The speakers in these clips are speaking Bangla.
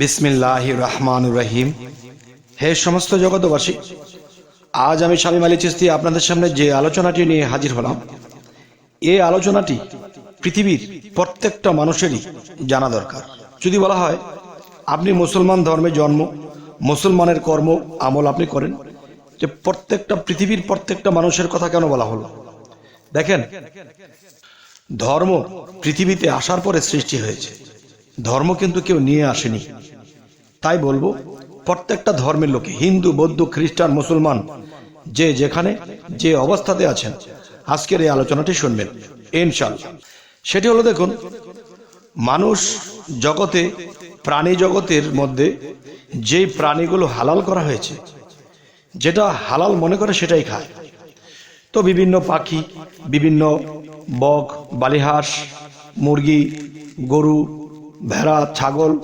বিসমিল্লাহ রহমান রহিম। হে সমস্ত জগতবাসী আজ আমি স্বামী মালি চিস্তি আপনাদের সামনে যে আলোচনাটি নিয়ে হাজির হলাম এই আলোচনাটি পৃথিবীর প্রত্যেকটা মানুষেরই জানা দরকার। যদি বলা হয়, আপনি মুসলমান ধর্মে জন্ম, মুসলমানের কর্ম, আমল আপনি করেন, যে প্রত্যেকটা পৃথিবীর প্রত্যেকটা মানুষের কথা কেন বলা হলো? দেখেন, ধর্ম পৃথিবীতে আসার পরে সৃষ্টি হয়েছে। ধর্ম কিন্তু কেউ নিয়ে আসেনি। তাই বলব, প্রত্যেকটা ধর্মের লোকে, হিন্দু, বৌদ্ধ, খ্রিস্টান, মুসলমান, যে যেখানে, যে অবস্থাতে আছেন, আজকের এই আলোচনাটি শুনবেন ইনশাল্লাহ সেটি হলো দেখুন, মানুষ জগতে, প্রাণী জগতের মধ্যে যে প্রাণীগুলো হালাল করা হয়েছে, যেটা হালাল মনে করে সেটাই খায়। তো বিভিন্ন পাখি, বিভিন্ন বক, বালিহাঁস, মুরগি, গরু ভেড়া, ছাগল,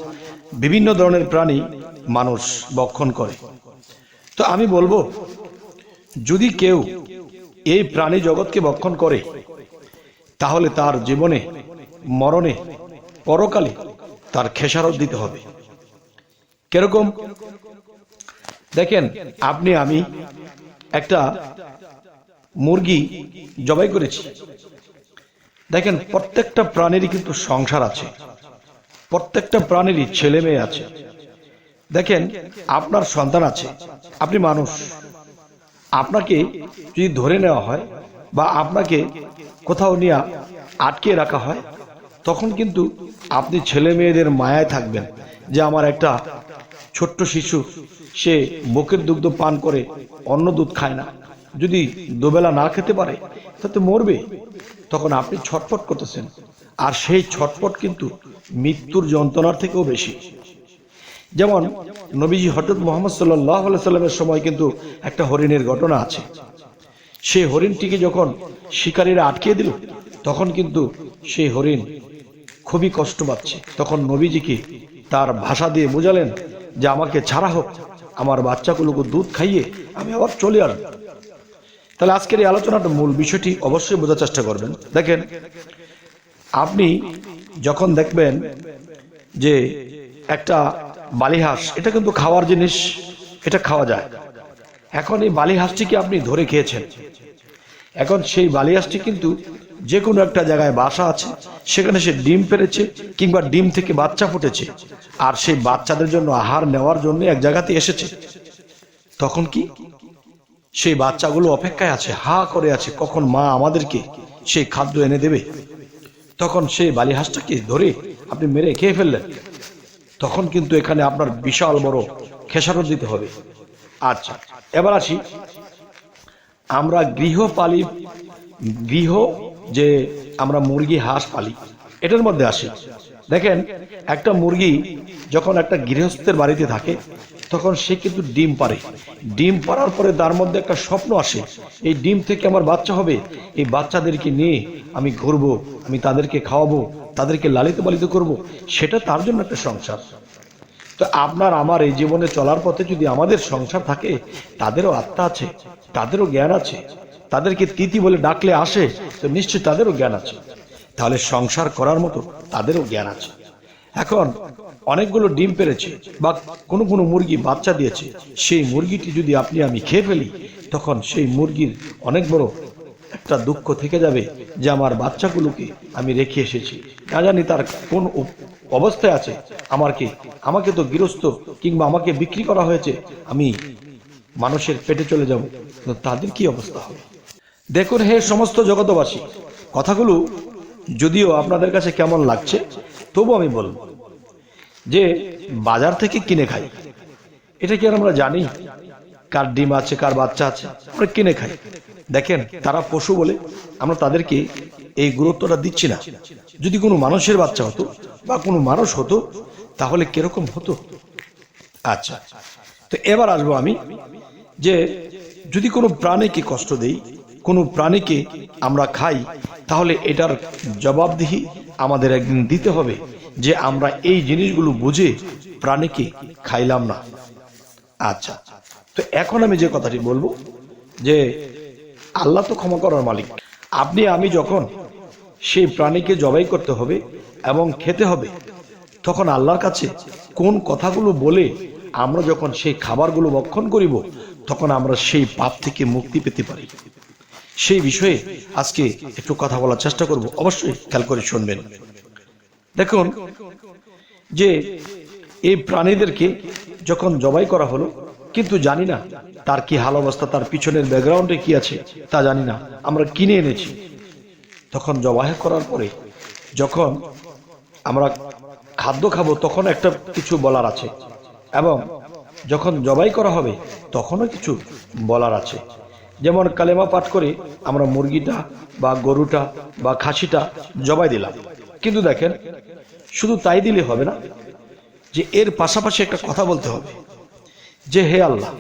বিভিন্ন ধরনের প্রাণী মানুষ বক্ষণ করে। তো আমি বলব, যদি কেউ এই প্রাণী জগৎকে বক্ষণ করে, তাহলে তার জীবনে, মরণে, পরকালে তার খেসারত দিতে হবে। কীরকম? দেখেন, আপনি, আমি একটা মুরগি জবাই করেছি। দেখেন, প্রত্যেকটা প্রাণীরই কিন্তু সংসার আছে। প্রত্যেকটা প্রাণীরই ছেলে মেয়ে আছে। দেখেন, আপনার সন্তান আছে, আপনি মানুষ। আপনাকে যদি ধরে নেওয়া হয় বা আপনাকে কোথাও নিয়ে আটকে রাখা হয়, তখন কিন্তু আপনি ছেলে মেয়েদের মায়ায় থাকবেন যে আমার একটা ছোট্ট শিশু, সে বুকের দুগ্ধ পান করে অন্য দুধ খায় না। যদি দুবেলা না খেতে পারে, তাতে মরবে। তখন আপনি ছটফট করতেছেন। আর সেই ছটপট কিন্তু মৃত্যুর যন্ত্রণার থেকেও বেশি। যেমন নবীজি হঠাৎ মোহাম্মদ সাল্লাহ সাল্লামের সময় কিন্তু একটা হরিণের ঘটনা আছে। সেই হরিণটিকে যখন শিকারীরা আটকে দিল, তখন কিন্তু সেই হরিণ খুবই কষ্ট পাচ্ছে। তখন নবীজিকে তার ভাষা দিয়ে বোঝালেন যে, আমাকে ছাড়া হোক, আমার বাচ্চাগুলোকে দুধ খাইয়ে আমি আবার চলে আসব। তাহলে আজকের এই আলোচনাটা মূল বিষয়টি অবশ্যই বোঝার চেষ্টা করবেন। দেখেন আপনি যখন দেখবেন যে একটা বালিহাঁস, এটা কিন্তু খাওয়ার জিনিস, এটা খাওয়া যায়। এখন এই বালিহাঁসটিকে আপনি ধরে খেয়েছেন। এখন সেই বালিহাঁসটি কিন্তু যে কোনো একটা জায়গায় বাসা আছে, সেখানে সে ডিম পেরেছে কিংবা ডিম থেকে বাচ্চা ফুটেছে, আর সেই বাচ্চাদের জন্য আহার নেওয়ার জন্য এক জায়গাতে এসেছে। তখন কি? সেই বাচ্চাগুলো অপেক্ষায় আছে, হা করে আছে, কখন মা আমাদেরকে সেই খাদ্য এনে দেবে? তখন সেই বালিহাঁসটাকে ধরে আপনি মেরে খেয়ে ফেললেন? তখন কিন্তু এখানে আপনার বিশাল বড় খেসারত দিতে হবে। আচ্ছা এবার আসি। আমরা গৃহপালি, গৃহ যে আমরা মুরগি, হাঁস পালি, এটার মধ্যে আসি। দেখেন, একটা মুরগি যখন একটা গৃহস্থের বাড়িতে থাকে তখন সে কিন্তু ডিম পারে। ডিম পারার পরে তার মধ্যে একটা স্বপ্ন আসে, এই ডিম থেকে আমার বাচ্চা হবে, এই বাচ্চাদেরকে নিয়ে আমি ঘুরবো, আমি তাদেরকে খাওয়াবো, তাদেরকে লালিত পালিত করব, সেটা তার জন্য একটা সংসার। তো আপনার, আমার এই জীবনে চলার পথে যদি আমাদের সংসার থাকে, তাদেরও আত্মা আছে, তাদেরও জ্ঞান আছে, তাদেরকে তিথি বলে ডাকলে আসে, তো নিশ্চয়ই তাদেরও জ্ঞান আছে। তাহলে সংসার করার মতো তাদেরও জ্ঞান আছে। এখন অনেকগুলো ডিম পেরেছে বা কোনো কোনো মুরগি বাচ্চা দিয়েছে। সেই মুরগিটি যদি আপনি আমি খেয়ে ফেলি, তখন সেই মুরগির অনেক বড় একটা দুঃখ থেকে যাবে যে আমার বাচ্চাগুলোকে আমি রেখে এসেছি। না জানি তার কোন অবস্থায় আছে। আমার কি, আমাকে তো গৃহস্থ কিংবা আমাকে বিক্রি করা হয়েছে, আমি মানুষের পেটে চলে যাব। তাদের কি অবস্থা হবে? দেখুন হে সমস্ত জগতবাসী কথাগুলো যদিও আপনাদের কাছে কেমন লাগছে তবু আমি বলব যে বাজার থেকে কিনে খাই। এটা কি আর আমরা জানি? কার ডিম আছে, কার বাচ্চা আছে, আমরা কিনে খাই। দেখেন, তারা পশু বলে, আমরা তাদেরকে এই গুরুত্বটা দিচ্ছি না। যদি কোনো মানুষের বাচ্চা হতো বা কোনো মানুষ হতো, তাহলে কীরকম হতো? আচ্ছা তো এবার আসব আমি যে যদি কোনো প্রাণীকে কষ্ট দেই, কোনো প্রাণীকে আমরা খাই, তাহলে এটার জবাবদিহি আমাদের একদিন দিতে হবে। যে আমরা এই জিনিসগুলো বুঝে প্রাণীকে খাইলাম না। আচ্ছা তো এখন আমি যে কথাটি বলব যে আল্লাহ তো ক্ষমা করার মালিক। আপনি, আমি যখন সেই প্রাণীকে জবাই করতে হবে এবং খেতে হবে, তখন আল্লাহর কাছে কোন কথাগুলো বলে আমরা যখন সেই খাবারগুলো ভক্ষণ করিব, তখন আমরা সেই পাপ থেকে মুক্তি পেতে পারি। সেই বিষয়ে আজকে একটু কথা বলার চেষ্টা করব। অবশ্যই খেয়াল করে শুনবেন। দেখুন, যে এই প্রাণীদেরকে যখন জবাই করা হলো, কিন্তু জানি না তার কি হাল অবস্থা, তার পিছনের ব্যাকগ্রাউন্ডে কি আছে, তা জানি না। আমরা কিনে এনেছি। তখন জবাই করার পরে যখন আমরা খাদ্য খাব, তখন একটা কিছু বলার আছে। এবং যখন জবাই করা হবে, তখনও কিছু বলার আছে। যেমন কালেমা পাঠ করে আমরা মুরগিটা বা গরুটা বা খাসিটা জবাই দিলাম। কিন্তু দেখেন, শুধু তাই দিলে হবে না, যে এর পাশাপাশি একটা কথা বলতে হবে। যে হে আল্লাহ,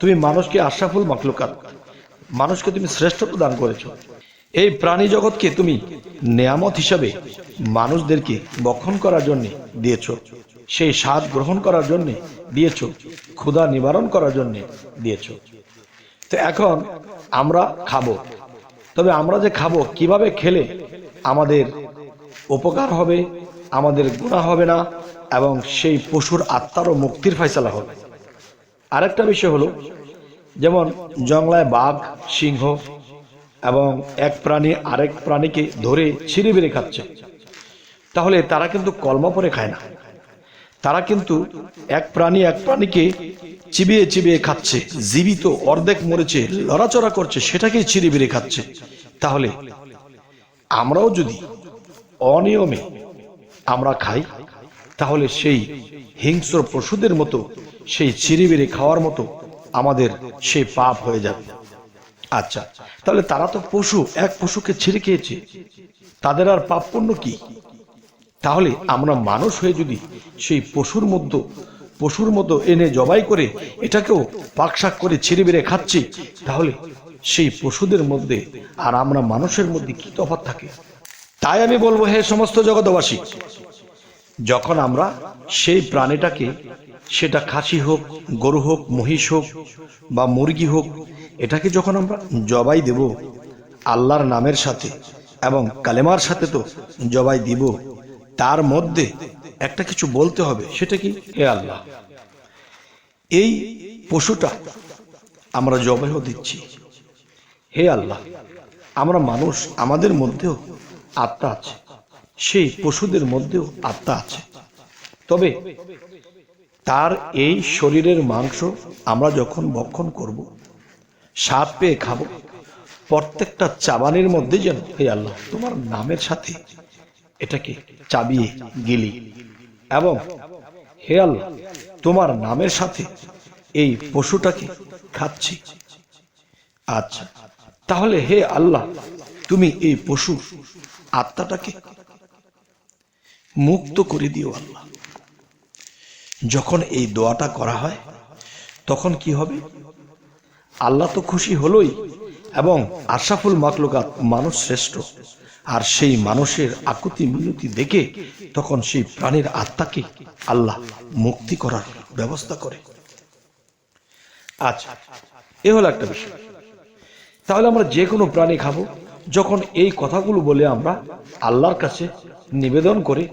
তুমি মানুষকে আশরাফুল মাকলুকাত মানুষকে তুমি শ্রেষ্ঠত্ব দান করেছ। এই প্রাণী জগৎকে তুমি নেয়ামত হিসাবে মানুষদেরকে বক্ষণ করার জন্য দিয়েছ। সেই স্বাদ গ্রহণ করার জন্য দিয়েছ। ক্ষুধা নিবারণ করার জন্য দিয়েছ। তো এখন আমরা খাব। তবে আমরা যে খাব, কীভাবে খেলে আমাদের উপকার হবে, আমাদের গুণা হবে না, এবং সেই পশুর আত্মারও মুক্তির ফয়সালা হবে। আরেকটা বিষয় হলো, যেমন জংলায় বাঘ, সিংহ এবং এক প্রাণী আরেক প্রাণীকে ধরে ছিঁড়ে বেড়ে খাচ্ছে। তাহলে তারা কিন্তু কলমা পরে খায় না। তারা কিন্তু এক প্রাণী এক প্রাণীকে চিবিয়ে চিবিয়ে খাচ্ছে, জীবিত অর্ধেক মরেছে, লড়াচড়া করছে, সেটাকেই ছিঁড়ে বেড়ে খাচ্ছে। তাহলে আমরাও যদি অনিয়মে আমরা খাই, তাহলে সেই হিংস্র পশুদের মতো, সেই চিরিবিরি খাওয়ার মতো আমাদের সেই পাপ হয়ে যাবে। আচ্ছা তাহলে তারা তো পশু, এক পশুকে ছিঁড়ে খেয়েছে। তাদের আর পাপ পণ্য কি? তাহলে আমরা মানুষ হয়ে যদি সেই পশুর মধ্যে পশুর মতো এনে জবাই করে এটাকেও পাকশাক করে ছিঁড়ে বেড়ে খাচ্ছি, তাহলে সেই পশুদের মধ্যে আর আমরা মানুষের মধ্যে কি তফাৎ থাকে? তাই আমি বলব, হে সমস্ত জগতবাসী যখন আমরা সেই প্রাণীটাকে, সেটা খাসি হোক, গরু হোক, মহিষ হোক বা মুরগি হোক, এটাকে যখন আমরা জবাই দেব, আল্লাহর নামের সাথে এবং কালেমার সাথে তো জবাই দিব, তার মধ্যে একটা কিছু বলতে হবে, সেটা কি? হে আল্লাহ, এই পশুটা আমরা জবাইও দিচ্ছি। হে আল্লাহ, আমরা মানুষ আমাদের মধ্যেও আত্মা আছে। সেই পশুদের মধ্যেও আত্মা আছে। তবে তার এই শরীরের মাংস আমরা যখন ভক্ষণ করব, স্বাদ পেয়ে খাব, প্রত্যেকটা চাবানের মধ্যে যেন, হে আল্লাহ, তোমার নামের সাথে এটাকে চাবিয়ে গেলি। এবং হে আল্লাহ, তোমার নামের সাথে এই পশুটাকে খাচ্ছি। আচ্ছা তাহলে হে আল্লাহ, তুমি এই পশু আত্মাটাকে মুক্ত করে দিও আল্লাহ। যখন এই দোয়াটা করা হয়, তখন কি হবে? আল্লাহ তো খুশি হলোই এবং আশাফুল মাকলুকাত মানুষ শ্রেষ্ঠ। আর সেই মানুষের আকুতি মিনতি দেখে তখন সেই প্রাণীর আত্মাকে আল্লাহ মুক্তি করার ব্যবস্থা করে। আচ্ছা এ হলো একটা বিষয়। তাহলে আমরা যে কোনো প্রাণী খাব যখন এই কথাগুলো বলে আমরা আল্লাহর কাছে নিবেদন করে,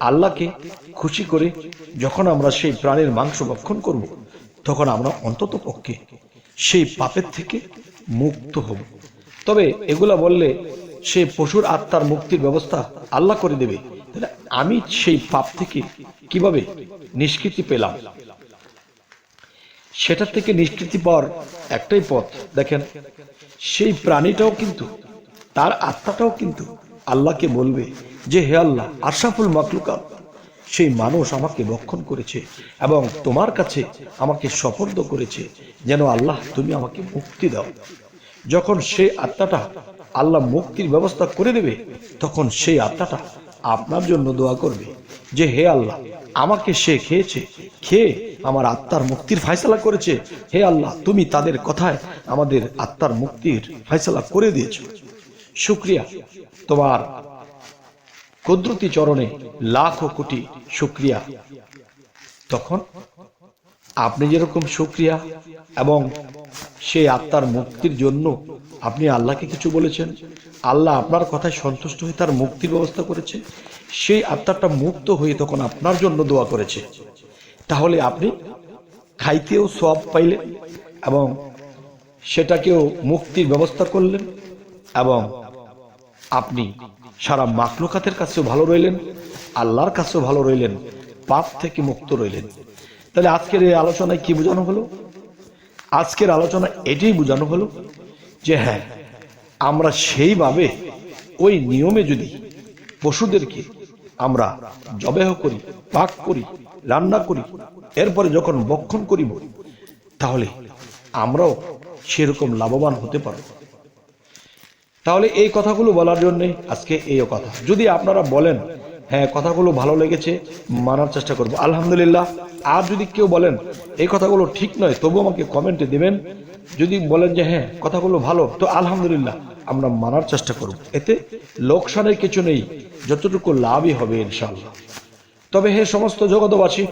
আল্লাহকে খুশি করে, যখন আমরা সেই প্রাণীর মাংস ভক্ষণ করব, তখন আমরা অন্তত পক্ষে সেই পাপের থেকে মুক্ত হব। তবে এগুলা বললে সেই পশুর আত্মার মুক্তির ব্যবস্থা আল্লাহ করে দেবে। তাহলে আমি সেই পাপ থেকে কীভাবে নিষ্কৃতি পেলাম? সেটা থেকে নিষ্কৃতি পাওয়ার একটাই পথ, দেখেন, সেই প্রাণীটাও কিন্তু তার আত্মাটাও কিন্তু আল্লাহকে বলবে যে, হে আল্লাহ, আশরাফুল মাকলুকাত সেই মানুষ আমাকে ভক্ষণ করেছে এবং তোমার কাছে আমাকে সপর্দ করেছে। যেন আল্লাহ তুমি আমাকে মুক্তি দাও। যখন সেই আত্মাটা আল্লাহ মুক্তির ব্যবস্থা করে দেবে, তখন সেই আত্মাটা আপনার জন্য দোয়া করবে যে, হে আল্লাহ, আমাকে সে খেয়েছে, খেয়ে আমার আত্মার মুক্তির ফয়সালা করেছে। হে আল্লাহ, তুমি তাদের কথায় আমাদের আত্মার মুক্তির ফয়সালা করে দিয়েছ। শুক্রিয়া। তোমার কুদরতি চরণে লাখো কোটি শুক্রিয়া। তখন আপনি যেরকম শুক্রিয়া এবং সেই আত্মার মুক্তির জন্য আপনি আল্লাহকে কিছু বলেছেন, আল্লাহ আপনার কথায় সন্তুষ্ট হয়ে তার মুক্তির ব্যবস্থা করেছে, সেই আত্মাটা মুক্ত হয়ে তখন আপনার জন্য দোয়া করেছে। তাহলে আপনি খাইতেও সব পাইলেন এবং সেটাকেও মুক্তির ব্যবস্থা করলেন এবং আপনি সারা মাকলুকাতের কাছেও ভালো রইলেন, আল্লাহর কাছেও ভালো রইলেন, পাপ থেকে মুক্ত রইলেন। তাহলে আজকের এই আলোচনায় কি বোঝানো হলো? আজকের আলোচনা এটাই বোঝানো হলো যে হ্যাঁ আমরা সেইভাবে ওই নিয়মে যদি পশুদেরকে আমরা জবেহ করি, পাক করি, রান্না করি, এরপরে যখন বক্ষণ করিব, তাহলে আমরাও সেরকম লাভবান হতে পারব। তাহলে এই কথাগুলো বলার জন্য আজকে এই কথা। যদি আপনারা বলেন হ্যাঁ কথাগুলো ভালো লেগেছে, মানার চেষ্টা করব। আলহামদুলিল্লাহ, আর যদি কেউ বলেন, এই কথাগুলো ঠিক নয় তবু আমাকে কমেন্টে দিবেন। যদি বলেন যে হ্যাঁ কথাগুলো ভালো, তো আলহামদুলিল্লাহ, আমরা মানার চেষ্টা করব। এতে লোকসানের কিছু নেই, যতটুকু লাভই হবে ইনশাল্লাহ তবে হে সমস্ত জগতবাসী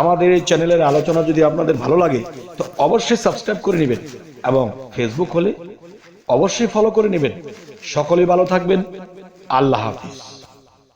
আমাদের এই চ্যানেলের আলোচনা যদি আপনাদের ভালো লাগে, তো অবশ্যই সাবস্ক্রাইব করে নেবেন। এবং ফেসবুক হলে অবশ্যই ফলো করে নেবেন। সকলে ভালো থাকবেন। আল্লাহ হাফিজ।